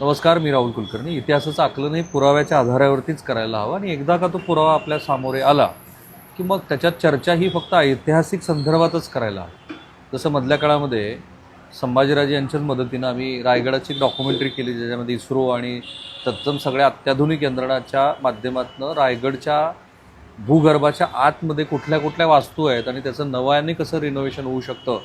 नमस्कार मी राहुल कुलकर्णी. इतिहासाचं आकलन हे पुराव्याच्या आधारावरतीच करायला हवं आणि एकदा का तो पुरावा आपल्या सामोरे आला की मग त्याच्यात चर्चा ही फक्त ऐतिहासिक संदर्भातच करायला हवी. जसं मधल्या काळामध्ये संभाजीराजे यांच्याच मदतीनं आम्ही रायगडाची डॉक्युमेंटरी केली ज्याच्यामध्ये इस्रो आणि तत्सम सगळ्या अत्याधुनिक यंत्रणाच्या माध्यमातून रायगडच्या भूगर्भाच्या आतमध्ये कुठल्या कुठल्या वास्तू आहेत आणि त्याचं नव्याने कसं रिनोव्हेशन होऊ शकतं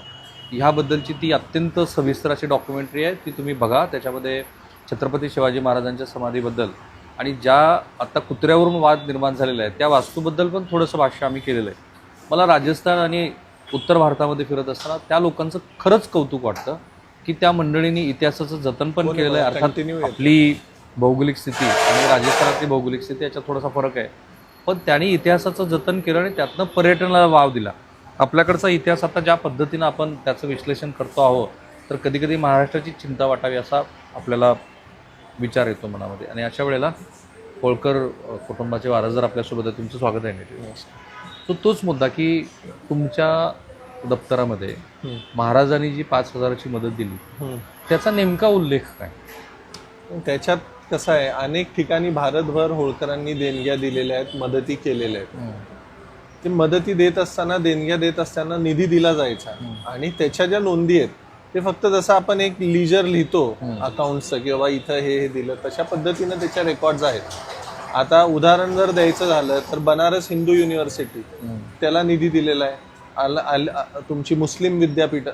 ह्याबद्दलची ती अत्यंत सविस्तर अशी डॉक्युमेंटरी आहे ती तुम्ही बघा. त्याच्यामध्ये छत्रपती शिवाजी महाराजांच्या समाधीबद्दल आणि ज्या आता कुत्र्यावरून वाद निर्माण झालेला आहे त्या वास्तूबद्दल पण थोडंसं भाष्य आम्ही केलेलं आहे. मला राजस्थान आणि उत्तर भारतामध्ये फिरत असताना त्या लोकांचं खरंच कौतुक वाटतं की त्या मंडळींनी इतिहासाचं जतन पण केलेलं आहे अर्थात. आपली भौगोलिक स्थिती आणि राजस्थानातली भौगोलिक स्थिती याच्यात थोडासा फरक आहे. पण त्यांनी इतिहासाचं जतन केलं आणि त्यातनं पर्यटनाला वाव दिला. आपल्याकडचा इतिहास आता ज्या पद्धतीनं आपण त्याचं विश्लेषण करतो आहोत तर कधी कधी महाराष्ट्राची चिंता वाटावी असा आपल्याला विचार येतो मनामध्ये. आणि अशा वेळेला होळकर कुटुंबाचे वारसदार आपल्यासोबत आहे तुमचं स्वागत आहे नीट तो तोच मुद्दा की तुमच्या दप्तरामध्ये. महाराजांनी जी पाच हजाराची मदत दिली. त्याचा नेमका उल्लेख काय? त्याच्यात कसं आहे अनेक ठिकाणी भारतभर होळकरांनी देणग्या दिलेल्या आहेत मदती केलेल्या आहेत. ते मदती देत असताना देणग्या देत असताना निधी दिला जायचा. आणि त्याच्या ज्या नोंदी आहेत ते फक्त जसं आपण एक लिजर लिहितो अकाउंटचं की बाबा इथं हे हे दिलं तशा पद्धतीनं त्याच्या रेकॉर्ड्स आहेत. आता उदाहरण जर द्यायचं झालं तर बनारस हिंदू युनिव्हर्सिटी त्याला निधी दिलेला आहे. तुमची मुस्लिम विद्यापीठ.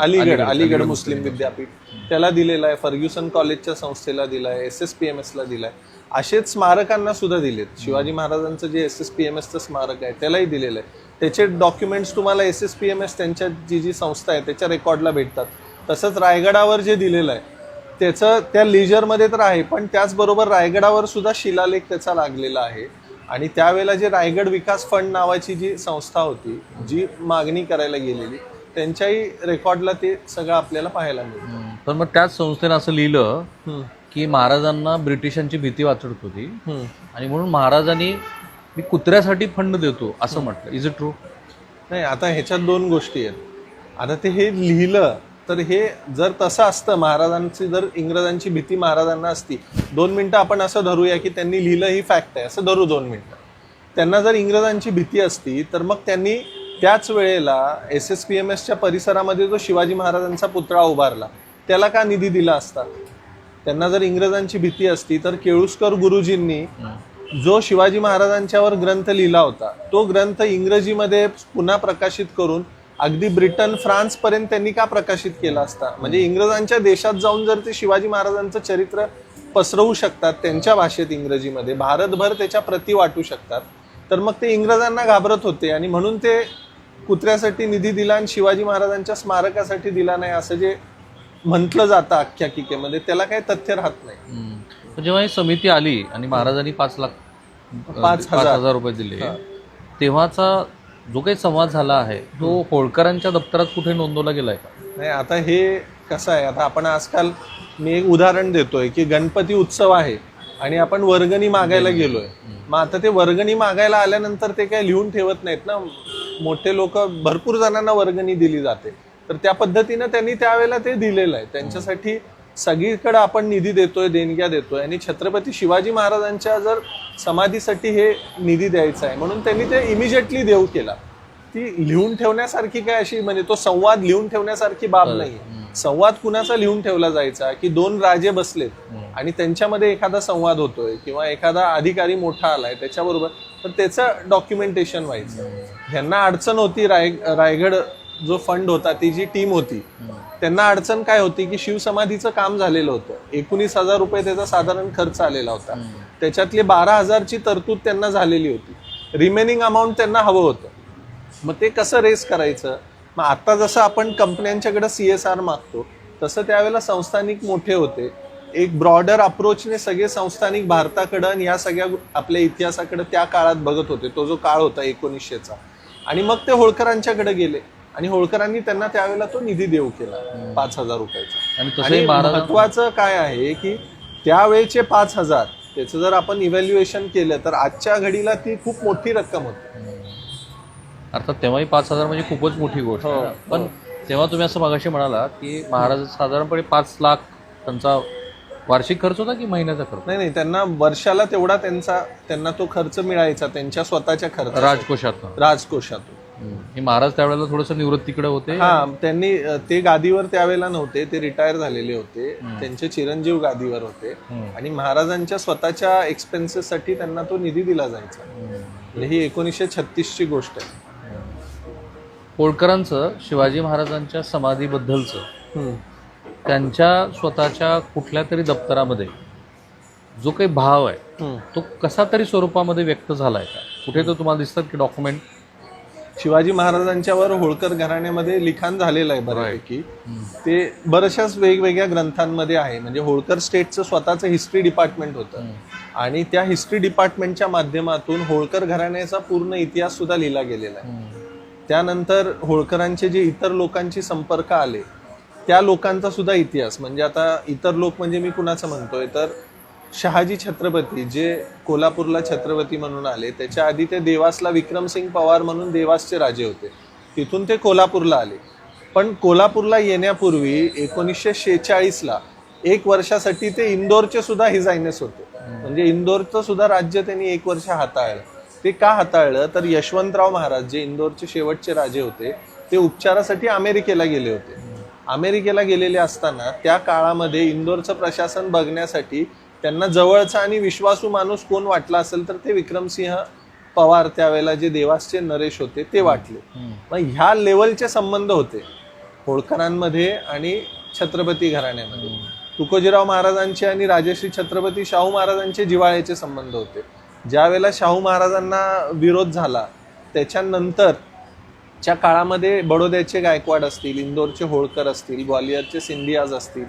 अलीगड अलीगड- मुस्लिम विद्यापीठ त्याला दिलेला आहे. फर्ग्युसन कॉलेजच्या संस्थेला दिलाय S S P M S ला दिलाय. असेच स्मारकांना सुद्धा दिलेत. शिवाजी महाराजांचं जे एस एस पी एम एसचं स्मारक आहे त्यालाही दिलेलं आहे. त्याचे डॉक्युमेंट्स तुम्हाला S S P M S त्यांच्या जी जी संस्था आहे त्याच्या रेकॉर्डला भेटतात. तसंच रायगडावर जे दिलेलं आहे त्याचं त्या लेजरमध्ये तर आहे पण त्याचबरोबर रायगडावर सुद्धा शिलालेख त्याचा लागलेला आहे. आणि त्यावेळेला जे रायगड विकास फंड नावाची जी संस्था होती जी मागणी करायला गेलेली त्यांच्याही रेकॉर्डला ते सगळं आपल्याला पाहायला मिळतं. पण मग त्याच संस्थेनं असं लिहिलं. की महाराजांना ब्रिटिशांची भीती वाटत होती. आणि म्हणून महाराजांनी मी कुत्र्यासाठी फंड देतो असं म्हटलं. इज इट ट्रू नाही आता ह्याच्यात दोन गोष्टी आहेत. आता ते हे लिहिलं तर हे जर तसं असतं महाराजांची जर इंग्रजांची भीती महाराजांना असती दोन मिनिटं आपण असं धरूया की त्यांनी लिहिलं ही फॅक्ट आहे असं धरू दोन मिनिटं. त्यांना जर इंग्रजांची भीती असती तर मग त्यांनी त्याच वेळेला एस एस पी एम एसच्या परिसरामध्ये जो शिवाजी महाराजांचा पुतळा उभारला त्याला का निधी दिला असता? त्यांना जर इंग्रजांची भीती असती तर केळुस्कर गुरुजींनी जो शिवाजी महाराजांच्यावर ग्रंथ लिहिला होता तो ग्रंथ इंग्रजीमध्ये पुन्हा प्रकाशित करून अगदी ब्रिटन फ्रान्सपर्यंत त्यांनी का प्रकाशित केला असता? म्हणजे इंग्रजांच्या देशात जाऊन जर ते शिवाजी महाराजांचं चरित्र पसरवू शकतात त्यांच्या भाषेत इंग्रजीमध्ये भारतभर त्याच्या प्रती वाटू शकतात तर मग ते इंग्रजांना घाबरत होते आणि म्हणून ते कुत्र्यासाठी निधी दिला आणि शिवाजी महाराजांच्या स्मारकासाठी दिला नाही असं जे म्हटलं जातं आख्याकिकेमध्ये त्याला काही तथ्य राहत नाही. जेव्हा ही समिती आली आणि महाराजांनी पाच लाख पाच हजार. हजार रुपये दिले तेव्हाचा जो काही संवाद झाला आहे तो होळकरांच्या दप्तरात कुठे नोंदवला गेलाय का? नाही आता हे कसं आहे आता आपण आजकाल मी एक उदाहरण देतोय की गणपती उत्सव आहे आणि आपण वर्गणी मागायला गेलोय. मग आता ते वर्गणी मागायला आल्यानंतर ते काय लिहून ठेवत नाहीत ना? मोठे लोक भरपूर जणांना वर्गणी दिली जाते. तर त्या पद्धतीनं त्यांनी त्यावेळेला ते दिलेलं आहे. त्यांच्यासाठी सगळीकडे आपण निधी देतोय देणग्या देतोय. आणि छत्रपती शिवाजी महाराजांच्या जर समाधीसाठी हे निधी द्यायचा आहे म्हणून त्यांनी ते इमिजिएटली देऊ केला. ती लिहून ठेवण्यासारखी काय अशी म्हणजे तो संवाद लिहून ठेवण्यासारखी बाब नाही संवाद कुणाचा लिहून ठेवला जायचा? की दोन राजे बसलेत. आणि त्यांच्यामध्ये एखादा संवाद होतोय किंवा एखादा अधिकारी मोठा आलाय त्याच्याबरोबर तर त्याचं डॉक्युमेंटेशन व्हायचं. ह्यांना अडचण होती राय रायगड जो फंड होता ती जी टीम होती त्यांना अडचण काय होती की शिवसमाधीचं काम झालेलं होतं. एकोणीस हजार रुपये त्याचा साधारण खर्च आलेला होता. त्याच्यातली बारा हजारची तरतूद त्यांना झालेली होती. रिमेनिंग अमाऊंट त्यांना हवं होतं. मग ते कसं रेस करायचं? मग आता जसं आपण कंपन्यांच्याकडे सी एस आर मागतो तसं त्यावेळेला संस्थानिक मोठे होते. एक ब्रॉडर अप्रोचने सगळे संस्थानिक भारताकडं आणि या सगळ्या आपल्या इतिहासाकडे त्या काळात बघत होते. तो जो काळ होता एकोणीसशेचा. आणि मग ते होळकरांच्याकडे गेले. आणि होळकरांनी त्यांना त्यावेळेला तो निधी देऊ केला पाच हजार रुपयाचा. आणि महत्वाचं काय आहे की त्यावेळेचे पाच हजार त्याचं जर आपण इव्हॅल्युएशन केलं तर आजच्या घडीला ती खूप मोठी रक्कम होती. अर्थात तेव्हाही पाच हजार म्हणजे खूपच मोठी गोष्ट हो, ना. पण तेव्हा तुम्ही असं मगाशी म्हणाला की महाराज साधारणपणे पाच लाख त्यांचा वार्षिक खर्च होता की महिन्याचा खर्च? नाही नाही त्यांना वर्षाला तेवढा त्यांचा त्यांना तो खर्च मिळायचा त्यांच्या स्वतःच्या खर्च राजकोषातनं. राजकोषातून. हे महाराज त्यावेळेला थोडस निवृत्तीकडे होते? हा त्यांनी ते गादीवर त्यावेळेला नव्हते ते रिटायर झालेले होते. त्यांचे चिरंजीव गादीवर होते. आणि महाराजांच्या स्वतःच्या एक्सपेन्सेस साठी त्यांना तो निधी दिला जायचा. म्हणजे ही एकोणीसशे छत्तीस ची गोष्ट आहे. होळकरांचं शिवाजी महाराजांच्या समाधीबद्दलचं. त्यांच्या स्वतःच्या कुठल्या तरी दप्तरामध्ये जो काही भाव आहे. तो कसा तरी स्वरूपामध्ये व्यक्त झालाय का? कुठे तर तुम्हाला दिसतात की डॉक्युमेंट शिवाजी महाराजांच्यावर होळकर घराण्यामध्ये लिखाण झालेलं आहे बऱ्यापैकी. ते बऱ्याचशाच वेगवेगळ्या ग्रंथांमध्ये आहे. म्हणजे होळकर स्टेटचं स्वतःचं हिस्ट्री डिपार्टमेंट होतं. आणि त्या हिस्ट्री डिपार्टमेंटच्या माध्यमातून होळकर घराण्याचा पूर्ण इतिहास सुद्धा लिहिला गेलेला आहे. त्यानंतर होळकरांचे जे इतर लोकांशी संपर्क आले त्या लोकांचा सुद्धा इतिहास. म्हणजे आता इतर लोक म्हणजे मी कुणाचं म्हणतोय? तर शहाजी छत्रपती जे कोल्हापूरला छत्रपती म्हणून आले त्याच्या आधी ते देवासला विक्रमसिंग पवार म्हणून देवासचे राजे होते. तिथून ते कोल्हापूरला आले. पण कोल्हापूरला येण्यापूर्वी एकोणीसशे शेहेचाळीसला एक वर्षासाठी ते इंदोरचे सुद्धा हिझायनेस होते. म्हणजे इंदोरचं सुद्धा राज्य त्यांनी एक वर्ष हाताळलं. ते का हाताळलं? तर यशवंतराव महाराज जे इंदोरचे शेवटचे राजे होते ते उपचारासाठी अमेरिकेला गेले होते. अमेरिकेला गेलेले असताना त्या काळामध्ये इंदोरचं प्रशासन बघण्यासाठी त्यांना जवळचा आणि विश्वासू माणूस कोण वाटला असेल तर ते विक्रमसिंह पवार त्यावेळेला जे देवासचे नरेश होते ते वाटले. मग ह्या लेवलचे संबंध होते होळकरांमध्ये आणि छत्रपती घराण्यामध्ये. तुकोजीराव महाराजांचे आणि राजश्री छत्रपती शाहू महाराजांचे जिवाळ्याचे संबंध होते. ज्या वेळेला शाहू महाराजांना विरोध झाला त्याच्यानंतर च्या काळामध्ये बडोद्याचे गायकवाड असतील इंदोरचे होळकर असतील ग्वालियरचे सिंधियाज असतील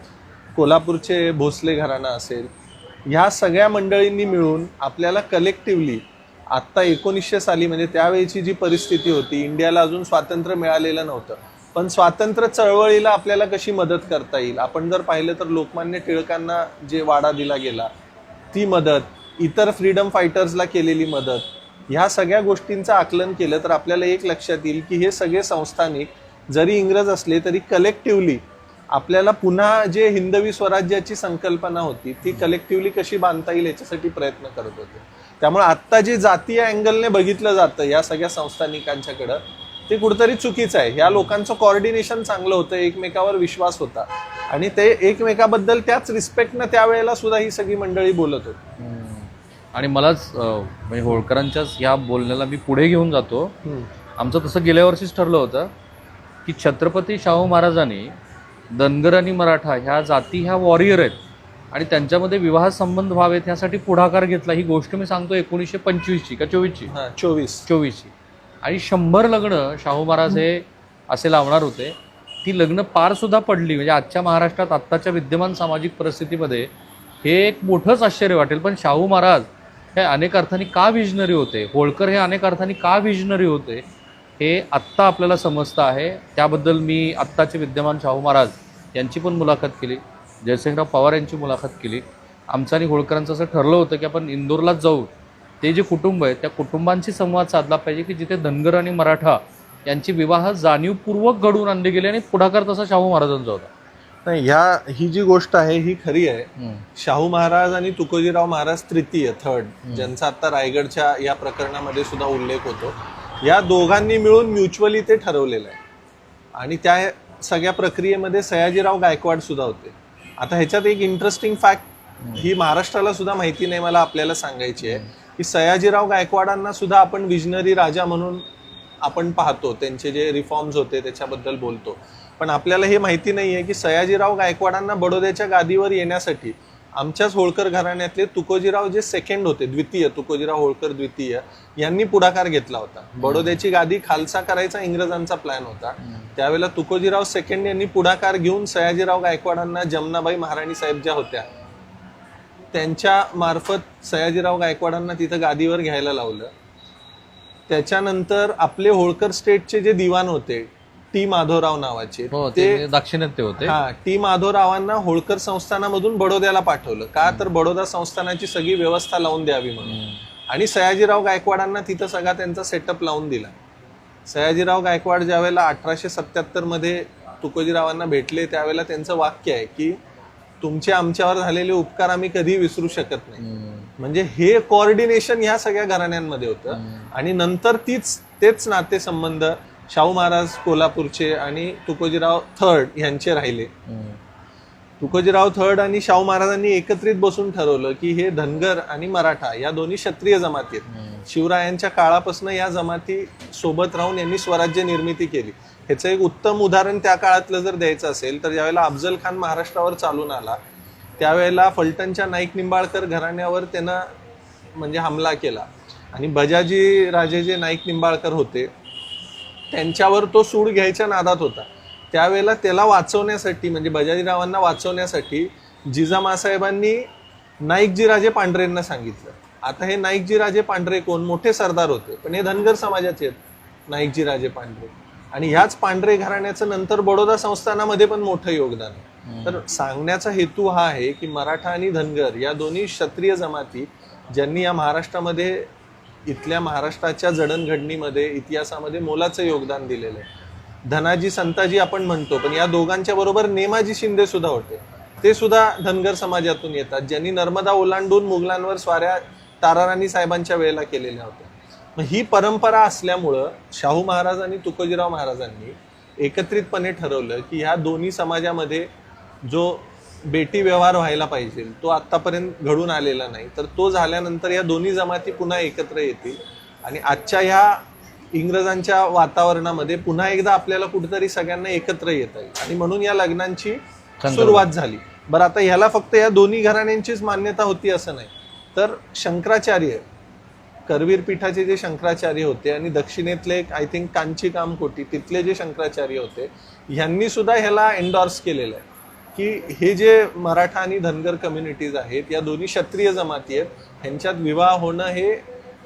कोल्हापूरचे भोसले घराणा असेल ह्या सगळ्या मंडळींनी मिळून आपल्याला कलेक्टिव्हली आत्ता एकोणीसशे साली म्हणजे त्यावेळीची जी परिस्थिती होती इंडियाला अजून स्वातंत्र्य मिळालेलं नव्हतं. पण स्वातंत्र्य चळवळीला आपल्याला कशी मदत करता येईल? आपण जर पाहिलं तर लोकमान्य टिळकांना जे वाडा दिला गेला ती मदत इतर फ्रीडम फायटर्सला केलेली मदत ह्या सगळ्या गोष्टींचं आकलन केलं तर आपल्याला एक लक्षात येईल की हे सगळे संस्थानिक जरी इंग्रज असले तरी कलेक्टिव्हली आपल्याला पुन्हा जे हिंदवी स्वराज्याची संकल्पना होती ती कलेक्टिव्हली कशी बांधता येईल याच्यासाठी प्रयत्न करत होते. त्यामुळे आत्ता जे जातीय अँगलने बघितलं जातं या सगळ्या संस्थानिकांच्याकडं ते कुठेतरी चुकीचं आहे. ह्या लोकांचं कॉर्डिनेशन चांगलं होतं एकमेकावर विश्वास होता. आणि ते एकमेकाबद्दल त्याच रिस्पेक्टनं त्यावेळेला सुद्धा ही सगळी मंडळी बोलत होती. आणि मलाच म्हणजे होळकरांच्याच या बोलण्याला मी पुढे घेऊन जातो. आमचं तसं गेल्या वर्षीच ठरलं होतं की छत्रपती शाहू महाराजांनी धनगर आणि मराठा ह्या जाती ह्या वॉरियर आहेत. आणि त्यांच्यामध्ये विवाह संबंध व्हावेत ह्यासाठी पुढाकार घेतला. ही गोष्ट मी सांगतो एकोणीसशे पंचवीसची का चोवीसची? हा. चोवीस. चोवीसची. आणि शंभर लग्न शाहू महाराज हे असे लावणार होते. ती लग्न पार सुद्धा पडली. म्हणजे आजच्या महाराष्ट्रात आत्ताच्या विद्यमान सामाजिक परिस्थितीमध्ये हे एक मोठंच आश्चर्य वाटेल. पण शाहू महाराज हे अनेक अर्थांनी का विजनरी होते? होळकर हे अनेक अर्थांनी का विजनरी होते? हे आत्ता आपल्याला समजतं आहे. त्याबद्दल मी आत्ताचे विद्यमान शाहू महाराज यांची पण मुलाखत केली जयसिंगराव पवार यांची मुलाखत केली. आमचं आणि होळकरांचं असं ठरलं होतं की आपण इंदोरलाच जाऊ. ते जे कुटुंब आहे त्या कुटुंबांशी संवाद साधला पाहिजे की जिथे धनगर आणि मराठा यांची विवाह जाणीवपूर्वक घडवून आणले गेले आणि पुढाकार तसा शाहू महाराजांचा होता. नाही ह्या ही जी गोष्ट आहे ही खरी आहे. शाहू महाराज आणि तुकोजीराव महाराज तृतीय थर्ड ज्यांचा आता रायगडच्या या प्रकरणामध्ये सुद्धा उल्लेख होतो. या दोघांनी मिळून म्युच्युअली ते ठरवलेलं आहे. आणि त्या सगळ्या प्रक्रियेमध्ये सयाजीराव गायकवाड सुद्धा होते. आता ह्याच्यात एक इंटरेस्टिंग फॅक्ट ही महाराष्ट्राला सुद्धा माहिती नाही मला आपल्याला सांगायची आहे. की सयाजीराव गायकवाडांना सुद्धा आपण विजनरी राजा म्हणून आपण पाहतो. त्यांचे जे रिफॉर्म्स होते त्याच्याबद्दल बोलतो. पण आपल्याला हे माहिती नाही आहे की सयाजीराव गायकवाडांना बडोद्याच्या गादीवर येण्यासाठी आमच्याच होळकर घराण्यातले तुकोजीराव जे सेकंड होते द्वितीय तुकोजीराव होळकर द्वितीय यांनी पुढाकार घेतला होता. बडोद्याची गादी खालसा करायचा इंग्रजांचा प्लॅन होता. त्यावेळेला तुकोजीराव सेकंड यांनी पुढाकार घेऊन सयाजीराव गायकवाडांना जमनाबाई महाराणी साहेब ज्या होत्या त्यांच्या मार्फत सयाजीराव गायकवाडांना तिथं गादीवर घ्यायला लावलं. त्याच्यानंतर आपले होळकर स्टेटचे जे दिवाण होते टी माधवराव नावाचे हो ते दाक्षिणात्य होते. हा टी माधवरावांना होळकर संस्थानामधून बडोद्याला पाठवलं. का तर बडोदा संस्थानाची सगळी व्यवस्था लावून द्यावी म्हणून. आणि सयाजीराव गायकवाडांना तिथं सगळा त्यांचा सेटअप लावून दिला. सयाजीराव गायकवाड ज्यावेळेला अठराशे सत्याहत्तरमध्ये तुकोजीरावांना भेटले त्यावेळेला त्यांचं वाक्य आहे की तुमचे आमच्यावर झालेले उपकार आम्ही कधी विसरू शकत नाही. म्हणजे हे कोऑर्डिनेशन ह्या सगळ्या घराण्यांमध्ये होतं. आणि नंतर तीच तेच नातेसंबंध शाहू महाराज कोल्हापूरचे आणि तुकोजीराव थर्ड यांचे राहिले. तुकोजीराव थर्ड आणि शाहू महाराजांनी एकत्रित बसून ठरवलं की हे धनगर आणि मराठा या दोन्ही क्षत्रिय जमाती आहेत. शिवरायांच्या काळापासून या जमाती सोबत राहून यांनी स्वराज्य निर्मिती केली. ह्याचं एक उत्तम उदाहरण त्या काळातलं जर द्यायचं असेल तर ज्यावेळेला अफजल खान महाराष्ट्रावर चालून आला त्यावेळेला फलटणच्या नाईक निंबाळकर घराण्यावर त्यानं म्हणजे हमला केला. आणि बजाजी राजे जे नाईक निंबाळकर होते त्यांच्यावर तो सूड घ्यायच्या नादात होता. त्यावेळेला त्याला वाचवण्यासाठी म्हणजे बजाजीरावांना वाचवण्यासाठी जिजामासाहेबांनी नाईकजी राजे पांढरेंना सांगितलं. आता हे नाईकजी राजे पांढरे कोण? मोठे सरदार होते. पण हे धनगर समाजाचे आहेत नाईकजी राजे पांढरे. आणि ह्याच पांढरे घराण्याचं नंतर बडोदा संस्थानामध्ये पण मोठं योगदान आहे. तर सांगण्याचा हेतू हा आहे की मराठा आणि धनगर या दोन्ही क्षत्रिय जमाती ज्यांनी या महाराष्ट्रामध्ये इथल्या महाराष्ट्राच्या जडणघडणीमध्ये इतिहासामध्ये मोलाचं योगदान दिलेलं आहे. धनाजी संताजी आपण म्हणतो पण या दोघांच्या बरोबर नेमाजी शिंदे सुद्धा होते. ते सुद्धा धनगर समाजातून येतात ज्यांनी नर्मदा ओलांडून मुघलांवर स्वाऱ्या ताराराणी साहेबांच्या वेळेला केलेल्या होत्या. मग ही परंपरा असल्यामुळं शाहू महाराज आणि तुकोजीराव महाराजांनी एकत्रितपणे ठरवलं की ह्या दोन्ही समाजामध्ये जो बेटी व्यवहार व्हायला पाहिजे. तो आतापर्यंत घडून आलेला नाही. तर तो झाल्यानंतर या दोन्ही जमाती पुन्हा एकत्र येतील. आणि आजच्या ह्या इंग्रजांच्या वातावरणामध्ये पुन्हा एकदा आपल्याला कुठेतरी सगळ्यांना एकत्र येता येईल. आणि म्हणून या लग्नांची सुरुवात झाली. बरं आता ह्याला फक्त या दोन्ही घराण्यांचीच मान्यता होती असं नाही. तर शंकराचार्य करवीर पीठाचे जे शंकराचार्य होते आणि दक्षिणेतले आय थिंक कांची कामकोटी तिथले जे शंकराचार्य होते ह्यांनी सुद्धा ह्याला एन्डॉर्स केलेलं आहे. की हे जे मराठा आणि धनगर कम्युनिटीज आहेत या दोन्ही क्षत्रिय जमाती आहेत ह्यांच्यात विवाह होणं हे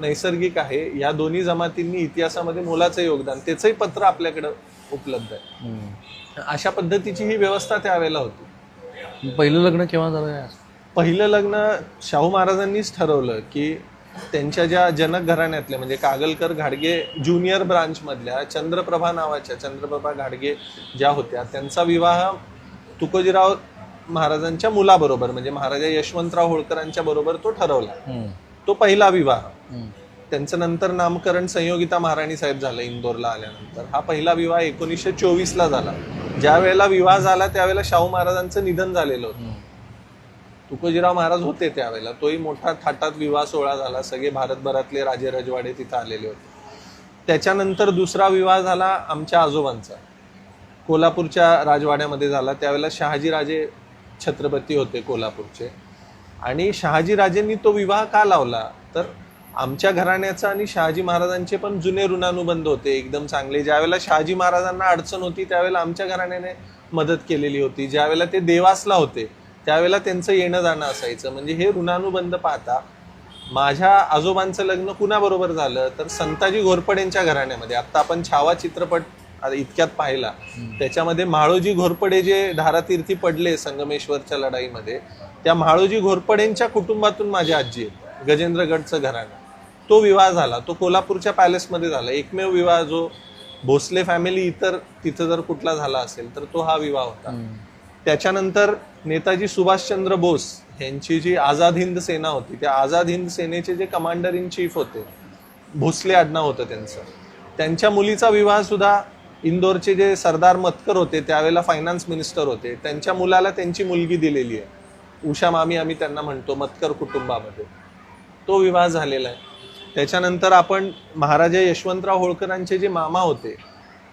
नैसर्गिक आहे. या दोन्ही जमातींनी इतिहासामध्ये मोलाचं योगदान त्याचंही पत्र आपल्याकडं उपलब्ध आहे. अशा पद्धतीची ही व्यवस्था त्यावेळेला होती. पहिलं लग्न केव्हा झालं पहिलं लग्न शाहू महाराजांनीच ठरवलं की त्यांच्या ज्या जनक घराण्यातल्या म्हणजे कागलकर घाडगे ज्युनियर ब्रांच मधल्या चंद्रप्रभा नावाच्या चंद्रप्रभा घाडगे ज्या होत्या त्यांचा विवाह तुकोजीराव महाराजांच्या मुलाबरोबर म्हणजे महाराजा यशवंतराव होळकरांच्या बरोबर तो ठरवला. तो पहिला विवाह. त्यांचं नंतर नामकरण संयोगिता महाराणी साहेब झालं इंदोरला आल्यानंतर. हा पहिला विवाह एकोणीसशे चोवीसला झाला. ज्या वेळेला विवाह झाला त्यावेळेला शाहू महाराजांचं निधन झालेलं होतं. तुकोजीराव महाराज होते त्यावेळेला. तोही मोठा थाटात विवाह सोहळा झाला. सगळे भारतभरातले राजे रजवाडे तिथं आलेले होते. त्याच्यानंतर दुसरा विवाह झाला आमच्या आजोबांचा. कोल्हापूरच्या राजवाड्यामध्ये झाला. त्यावेळेला शहाजीराजे छत्रपती होते कोल्हापूरचे. आणि शहाजीराजेंनी तो विवाह का लावला? तर आमच्या घराण्याचा आणि शहाजी महाराजांचे पण जुने ऋणानुबंध होते. एकदम चांगले. ज्यावेळेला शहाजी महाराजांना अडचण होती त्यावेळेला आमच्या घराण्याने मदत केलेली होती. ज्यावेळेला ते देवासला होते त्यावेळेला त्यांचं येणं जाणं असायचं. म्हणजे हे ऋणानुबंध पाहता माझ्या आजोबांचं लग्न कुणाबरोबर झालं? तर संताजी घोरपडेंच्या घराण्यामध्ये. आत्ता आपण छावा चित्रपट आता इतक्यात पाहिला. त्याच्यामध्ये म्हाळोजी घोरपडे जे धारातीर्थी पडले संगमेश्वरच्या लढाईमध्ये त्या म्हाळोजी घोरपडेंच्या कुटुंबातून माझी आजी आहे गजेंद्रगडचं घराणं. तो विवाह झाला. तो कोल्हापूरच्या पॅलेसमध्ये झाला. एकमेव विवाह जो भोसले फॅमिली इतर तिथं जर कुठला झाला असेल तर तो हा विवाह होता. त्याच्यानंतर नेताजी सुभाषचंद्र बोस यांची जी आझाद हिंद सेना होती त्या आझाद हिंद सेनेचे जे कमांडर इन चीफ होते भोसले आडनाव होतं त्यांचं. त्यांच्या मुलीचा विवाह सुद्धा इंदोरचे जे सरदार मतकर होते त्यावेळेला फायनान्स मिनिस्टर होते त्यांच्या मुलाला त्यांची मुलगी दिलेली आहे. उषा मामी आम्ही त्यांना म्हणतो मतकर कुटुंबामध्ये. तो विवाह झालेला आहे. त्याच्यानंतर आपण महाराजा यशवंतराव होळकरांचे जे मामा होते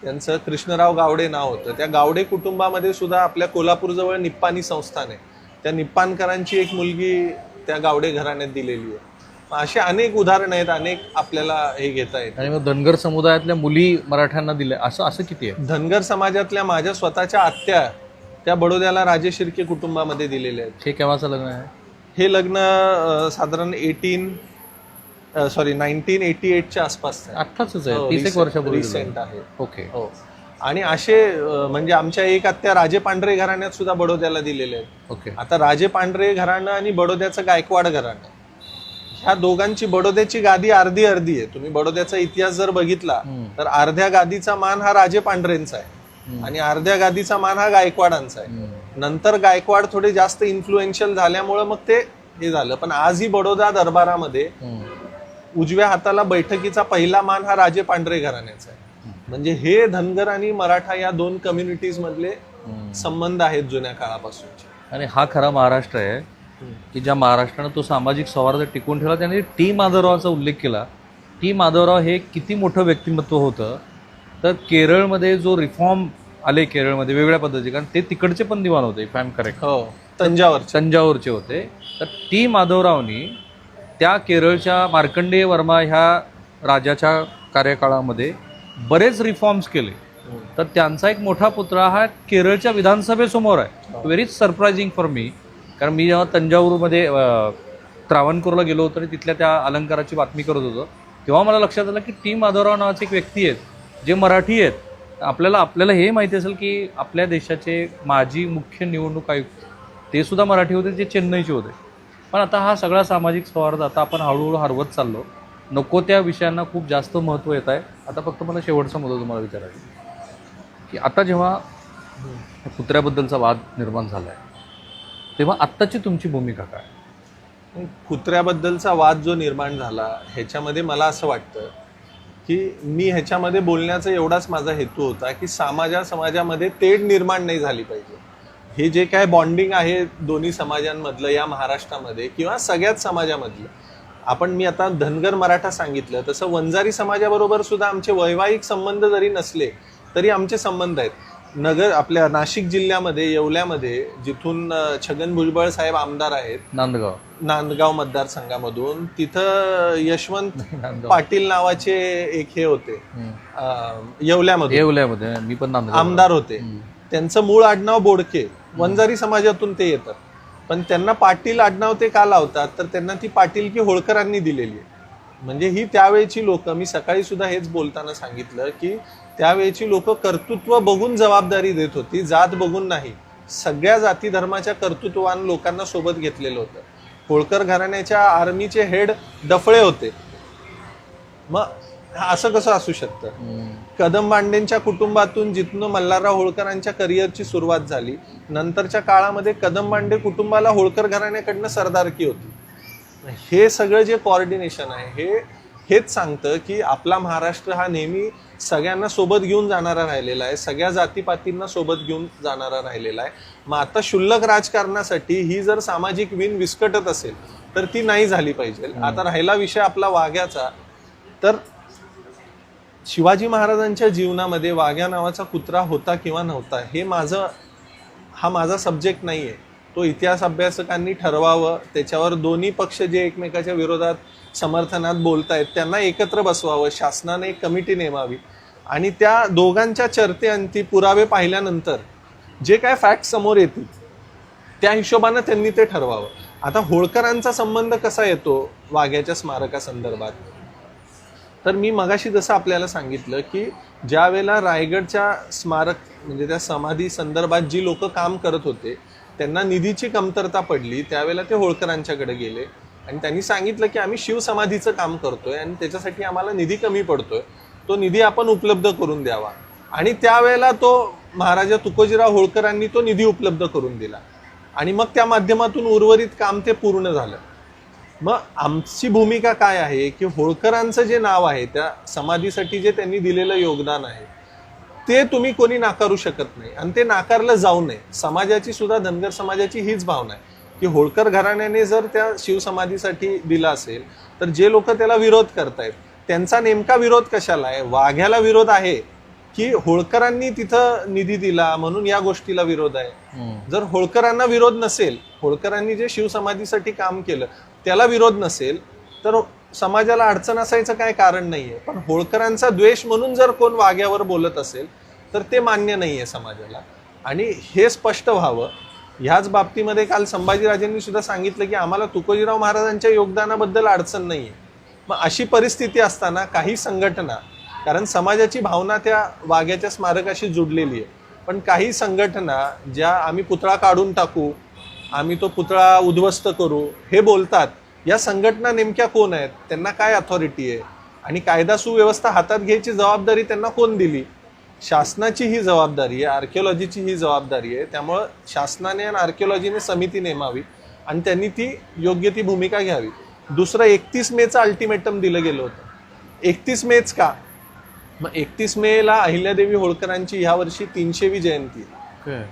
त्यांचं कृष्णराव गावडे नाव होतं. त्या गावडे कुटुंबामध्ये सुद्धा आपल्या कोल्हापूरजवळ निप्पाणी संस्थान आहे. त्या निप्पाणकरांची एक मुलगी त्या गावडे घराण्यात दिलेली आहे. असे अनेक उदाहरणं आहेत अनेक आपल्याला हे घेता येत. आणि मग धनगर समुदायातल्या मुली मराठ्यांना दिल्या. असं असं किती आहे? धनगर समाजातल्या माझ्या स्वतःच्या आत्या त्या बडोद्याला राजे शिर्के कुटुंबामध्ये दिलेल्या आहेत. हे केव्हाचं लग्न आहे? हे लग्न अं, साधारण एटीन सॉरी नाईन्टीन एटी एटच्या आसपास आत्ताच आहे. तीस एक वर्षापूर्वी रिसेंट आहे. ओके. हो. आणि असे अं, म्हणजे आमच्या एक आत्या राजे पांढरे घराण्यात सुद्धा बडोद्याला दिलेले आहेत. ओके. आता राजे पांढरे घराणं आणि बडोद्याचं गायकवाड घराणं. ह्या दोघांची बडोद्याची गादी अर्धी अर्धी आहे. तुम्ही बडोद्याचा इतिहास जर बघितला. तर अर्ध्या गादीचा मान हा राजे पांढरेंचा आहे. आणि अर्ध्या गादीचा मान हा गायकवाडांचा आहे. नंतर गायकवाड थोडे जास्त इन्फ्लुएन्शियल झाल्यामुळं मग ते हे झालं. पण आजही बडोदा दरबारामध्ये उजव्या हाताला बैठकीचा पहिला मान हा राजे पांढरे घराण्याचा आहे. म्हणजे हे धनगर आणि मराठा या दोन कम्युनिटीज मधले संबंध आहेत जुन्या काळापासूनचे. आणि हा खरा महाराष्ट्र आहे. की ज्या महाराष्ट्रानं तो सामाजिक सौहार्द टिकून ठेवला त्याने टी माधवरावाचा उल्लेख केला. टी माधवराव हे किती मोठं व्यक्तिमत्व होतं? तर केरळमध्ये जो रिफॉर्म आले केरळमध्ये वेगळ्या पद्धतीचे कारण ते तिकडचे पण दिवाण होते इफ आय एम करेक्ट हो तंजावरचे. तंजावरचे होते. तर टी माधवरावनी त्या केरळच्या मार्कंडेय वर्मा ह्या राजाच्या कार्यकाळामध्ये बरेच रिफॉर्म्स केले. तर त्यांचा एक मोठा पुतळा हा केरळच्या विधानसभेसमोर आहे. व्हेरी सरप्रायझिंग फॉर मी कारण मी जेव्हा तंजावूरमध्ये त्रावणकोरला गेलो होतो आणि तिथल्या त्या अलंकाराची बातमी करत होतो तेव्हा मला लक्षात आलं की टी माधवराव नावाचे एक व्यक्ती आहेत जे मराठी आहेत. आपल्याला आपल्याला हे माहिती असेल की आपल्या देशाचे माजी मुख्य निवडणूक आयुक्त ते सुद्धा मराठी होते जे चेन्नईचे होते. पण आता हा सगळा सामाजिक सौहार्द आता आपण हळूहळू हरवत चाललो. नको त्या विषयांना खूप जास्त महत्त्व येत आहे. आता फक्त मला शेवटचा मुद्दा तुम्हाला विचारायचा की आता जेव्हा कुत्र्याबद्दलचा वाद निर्माण झाला आहे तेव्हा आत्ताची तुमची भूमिका काय? कुत्र्याबद्दलचा वाद जो निर्माण झाला ह्याच्यामध्ये मला असं वाटतं की मी ह्याच्यामध्ये बोलण्याचा एवढाच माझा हेतू होता की समाजा समाजामध्ये तेढ निर्माण नाही झाली पाहिजे. हे जे काय बॉन्डिंग आहे दोन्ही समाजांमधलं या महाराष्ट्रामध्ये किंवा सगळ्याच समाजामधलं आपण मी आता धनगर मराठा सांगितलं तसं वंजारी समाजाबरोबर सुद्धा आमचे वैवाहिक संबंध जरी नसले तरी आमचे संबंध आहेत. नगर आपल्या नाशिक जिल्ह्यामध्ये येवल्यामध्ये जिथून छगन भुजबळ साहेब आमदार आहेत. नांदगाव. नांदगाव मतदारसंघामधून. तिथं यशवंत पाटील नावाचे एक हे होते. येवल्यामध्ये. येवल्यामध्ये. मी पण आमदार होते. त्यांचं मूळ आडनाव बोडके. वंजारी समाजातून ते येतात. पण त्यांना पाटील आडनाव ते का लावतात? तर त्यांना ती पाटील की होळकरांनी दिलेली आहे. म्हणजे ही त्यावेळेची लोक मी सकाळी सुद्धा हेच बोलताना सांगितलं की त्यावेळेची लोक कर्तृत्व बघून जबाबदारी देत होती जात बघून नाही. सगळ्या जाती धर्माच्या कर्तृत्ववान लोकांना सोबत घेतलेलं होतं. होळकर घराण्याच्या आर्मीचे हेड डफळे होते. मग असं कसं असू शकतं. कदम बांडेंच्या कुटुंबातून जिथनं मल्हारराव होळकरांच्या करिअरची सुरुवात झाली नंतरच्या काळामध्ये कदम बांडे कुटुंबाला होळकर घराण्याकडनं सरदारकी होती. हे सगळं जे कॉर्डिनेशन आहे हे हेच सांगतं की आपला महाराष्ट्र हा नेहमी सगळ्यांना सोबत घेऊन जाणारा राहिलेला आहे. सगळ्या जातीपातींना सोबत घेऊन जाणारा राहिलेला आहे. मग आता क्षुल्लक राजकारणासाठी ही जर सामाजिक विण विस्कटत असेल तर ती नाही झाली पाहिजे. आता राहिला विषय आपला वाघ्याचा तर शिवाजी महाराजांच्या जीवनामध्ये वाघ्या नावाचा कुत्रा होता किंवा नव्हता हे माझं हा माझा सब्जेक्ट नाही आहे तो इतिहास अभ्यासकांनी ठरवावं. त्याच्यावर दोन्ही पक्ष जे एकमेकाच्या विरोधात समर्थनात बोलतायत त्यांना एकत्र बसवावं शासनाने एक कमिटी नेमावी. आणि त्या दोघांच्या चर्चेअंती पुरावे पाहिल्यानंतर जे काय फॅक्ट समोर येतील त्या हिशोबानं त्यांनी ते ठरवावं. आता होळकरांचा संबंध कसा येतो वाघ्याच्या स्मारकासंदर्भात? तर मी मगाशी जसं आपल्याला सांगितलं की ज्या वेळेला रायगडच्या स्मारक म्हणजे त्या समाधी संदर्भात जी लोक काम करत होते त्यांना निधीची कमतरता पडली त्यावेळेला ते होळकरांच्याकडे गेले. आणि त्यांनी सांगितलं की आम्ही शिवसमाधीचं काम करतोय आणि त्याच्यासाठी आम्हाला निधी कमी पडतोय. तो निधी आपण उपलब्ध करून द्यावा. आणि त्यावेळेला तो महाराजा तुकोजीराव होळकरांनी तो निधी उपलब्ध करून दिला. आणि मग त्या माध्यमातून उर्वरित काम ते पूर्ण झालं. मग आमची भूमिका काय आहे की होळकरांचं जे नाव आहे त्या समाधीसाठी जे त्यांनी दिलेलं योगदान आहे ते तुम्ही कोणी नाकारू शकत नाही. आणि ते नाकारलं जाऊ नये. समाजाची सुद्धा धनगर समाजाची हीच भावना आहे. की होळकर घराण्याने जर त्या शिवसमाधीसाठी दिला असेल तर जे लोक त्याला विरोध करतायत त्यांचा नेमका विरोध कशाला आहे? वाघ्याला विरोध आहे की होळकरांनी तिथं निधी दिला म्हणून या गोष्टीला विरोध आहे. जर होळकरांना विरोध नसेल होळकरांनी जे शिवसमाधीसाठी काम केलं त्याला विरोध नसेल तर समाजाला अडचण असायचं काय कारण नाहीये. पण होळकरांचा द्वेष म्हणून जर कोण वाग्यावर बोलत असेल तर ते मान्य नाही आहे समाजाला. आणि हे स्पष्ट व्हावं. ह्याच बाबतीमध्ये काल संभाजीराजेंनी सुद्धा सांगितलं की आम्हाला तुकोजीराव महाराजांच्या योगदानाबद्दल अडचण नाही आहे मग अशी परिस्थिती असताना काही संघटना कारण समाजाची भावना त्या वाघ्याच्या स्मारकाशी जुडलेली आहे. पण काही संघटना ज्या आम्ही पुतळा काढून टाकू आम्ही तो पुतळा उद्ध्वस्त करू हे बोलतात. या संघटना नेमक्या कोण आहेत? त्यांना काय अथॉरिटी आहे? आणि कायदा सुव्यवस्था हातात घ्यायची जबाबदारी त्यांना कोण दिली? शासनाची ही जबाबदारी आहे आर्किओलॉजीची ही जबाबदारी आहे. त्यामुळं शासनाने आणि आर्किओलॉजीने समिती नेमावी आणि त्यांनी ती योग्य ती भूमिका घ्यावी. दुसरं एकतीस मेचं अल्टिमेटम दिलं गेलं होतं. एकतीस मेच का? मग एकतीस मेला अहिल्यादेवी होळकरांची ह्या वर्षी तीनशेवी जयंती. आहे.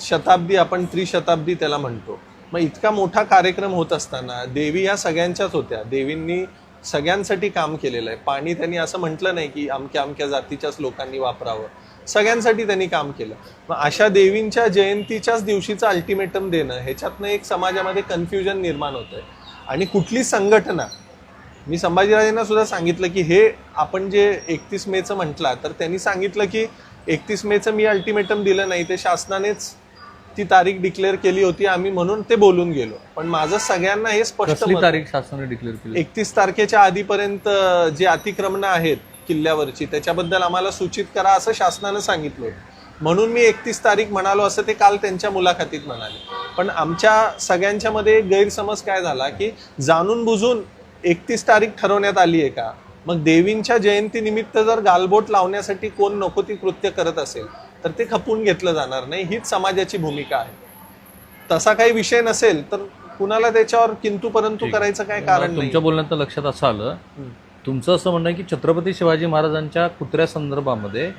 शताब्दी आपण त्रिशताब्दी त्याला म्हणतो. मग इतका मोठा कार्यक्रम होत असताना देवी ह्या सगळ्यांच्याच होत्या. देवींनी सगळ्यांसाठी काम केलेलं आहे. पाणी त्यांनी असं म्हटलं नाही की अमक्या अमक्या जातीच्याच लोकांनी वापरावं. सगळ्यांसाठी त्यांनी काम केलं. मग अशा देवींच्या जयंतीच्याच दिवशीचं अल्टिमेटम देणं ह्याच्यातनं एक समाजामध्ये कन्फ्युजन निर्माण होतं आहे आणि कुठली संघटना मी संभाजीराजेंना सुद्धा सांगितलं की हे आपण जे एकतीस मेचं म्हटलं तर त्यांनी सांगितलं की एकतीस मेचं मी अल्टिमेटम दिलं नाही ते शासनानेच ती तारीख डिक्लेअर केली होती आम्ही म्हणून ते बोलून गेलो. पण माझं सगळ्यांना हे स्पष्ट कसली मत तारीख शासनाने डिक्लेअर केली एकतीस तारखेच्या आधीपर्यंत जे अतिक्रमणं आहेत किल्ल्यावरची त्याच्याबद्दल आम्हाला सूचित करा असं शासनानं सांगितलं होतं. म्हणून मी एकतीस तारीख म्हणालो असं ते काल त्यांच्या मुलाखतीत म्हणाले. पण आमच्या सगळ्यांच्या मध्ये एक गैरसमज काय झाला की जाणून बुजून एकतीस तारीख ठरवण्यात आली आहे का? मग देवींच्या जयंतीनिमित्त जर गालबोट लावण्यासाठी कोण नको ती कृत्य करत असेल तर ते खपून घेतलं जाणार नाही. हीच समाजाची भूमिका आहे. तसा काही विषय नसेल तर कुणाला त्याच्यावर किंतु परंतु करायचं काय कारण नाही तुमच्या बोलण्यात लक्षात असं आलं. तुमचं असं म्हणणं आहे की छत्रपती शिवाजी महाराजांच्या कुत्र्या संदर्भामध्ये.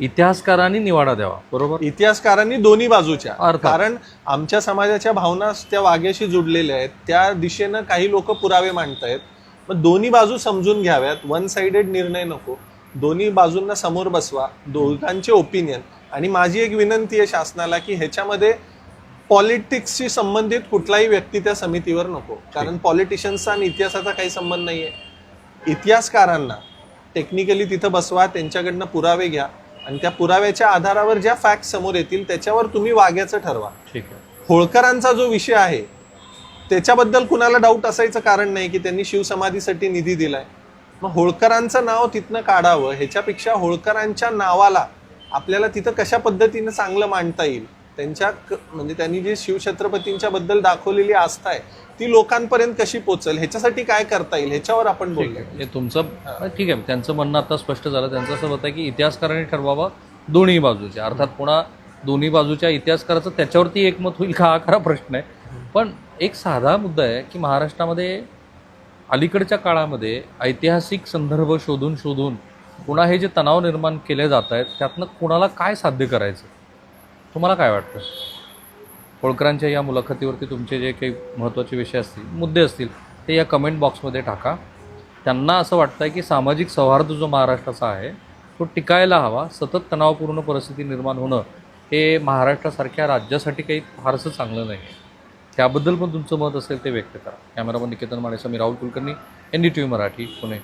इतिहासकारांनी निवाडा द्यावा. बरोबर? इतिहासकारांनी दोन्ही बाजूच्या. कारण आमच्या समाजाच्या भावना त्या वाग्याशी जुडलेल्या आहेत. त्या दिशेनं काही लोक पुरावे मांडतायत. मग दोन्ही बाजू समजून घ्याव्यात. वन साइडेड निर्णय नको. दोन्ही बाजूंना समोर बसवा. दोघांचे ओपिनियन. आणि माझी एक विनंती आहे शासनाला की ह्याच्यामध्ये पॉलिटिक्सशी संबंधित कुठलाही व्यक्ती त्या समितीवर नको. कारण पॉलिटिशियन्सचा आणि इतिहासाचा काही संबंध नाहीये. इतिहासकारांना टेक्निकली तिथं बसवा त्यांच्याकडनं पुरावे घ्या आणि त्या पुराव्याच्या आधारावर ज्या फॅक्ट समोर येतील त्याच्यावर तुम्ही वाग्याचं ठरवा. ठीक आहे. होळकरांचा जो विषय आहे त्याच्याबद्दल कुणाला डाऊट असायचं कारण नाही की त्यांनी शिवसमाधीसाठी निधी दिलाय. मग होळकरांचं नाव तिथनं काढावं ह्याच्यापेक्षा होळकरांच्या नावाला आपल्याला तिथं कशा पद्धतीनं चांगलं मांडता येईल? त्यांच्या क- म्हणजे त्यांनी जी शिवछत्रपतींच्या बद्दल दाखवलेली आस्था आहे ती लोकांपर्यंत कशी पोचेल ह्याच्यासाठी काय करता येईल? ह्याच्यावर आपण बोललो हे तुमचं ठीक आहे. त्यांचं म्हणणं आता स्पष्ट झालं. त्यांचं असं आहे की इतिहासकारांनी ठरवावं दोन्ही बाजूचे. अर्थात पुन्हा दोन्ही बाजूच्या इतिहासकाराचं त्याच्यावरती एकमत होईल का हा खरा प्रश्न आहे. पण एक साधा मुद्दा आहे की महाराष्ट्रामध्ये अलीकडच्या काळामध्ये ऐतिहासिक संदर्भ शोधून शोधून पुन्हा हे जे तणाव निर्माण केले जात आहेत त्यातनं कुणाला काय साध्य करायचं? तुम्हाला काय वाटतं? होळकरांच्या या मुलाखतीवरती तुमचे जे काही महत्त्वाचे विषय असतील मुद्दे असतील ते या कमेंट बॉक्समध्ये टाका. त्यांना असं वाटतं आहे की सामाजिक सौहार्द जो महाराष्ट्राचा आहे तो टिकायला हवा सतत तणावपूर्ण परिस्थिती निर्माण होणं हे महाराष्ट्रासारख्या राज्यासाठी काही फारसं चांगलं नाही. आहे त्याबद्दल पण तुमचं मत असेल ते व्यक्त करा. कॅमेरामन निकेतन माणेसा मी Rahul Kulkarni N D T V Marathi Pune.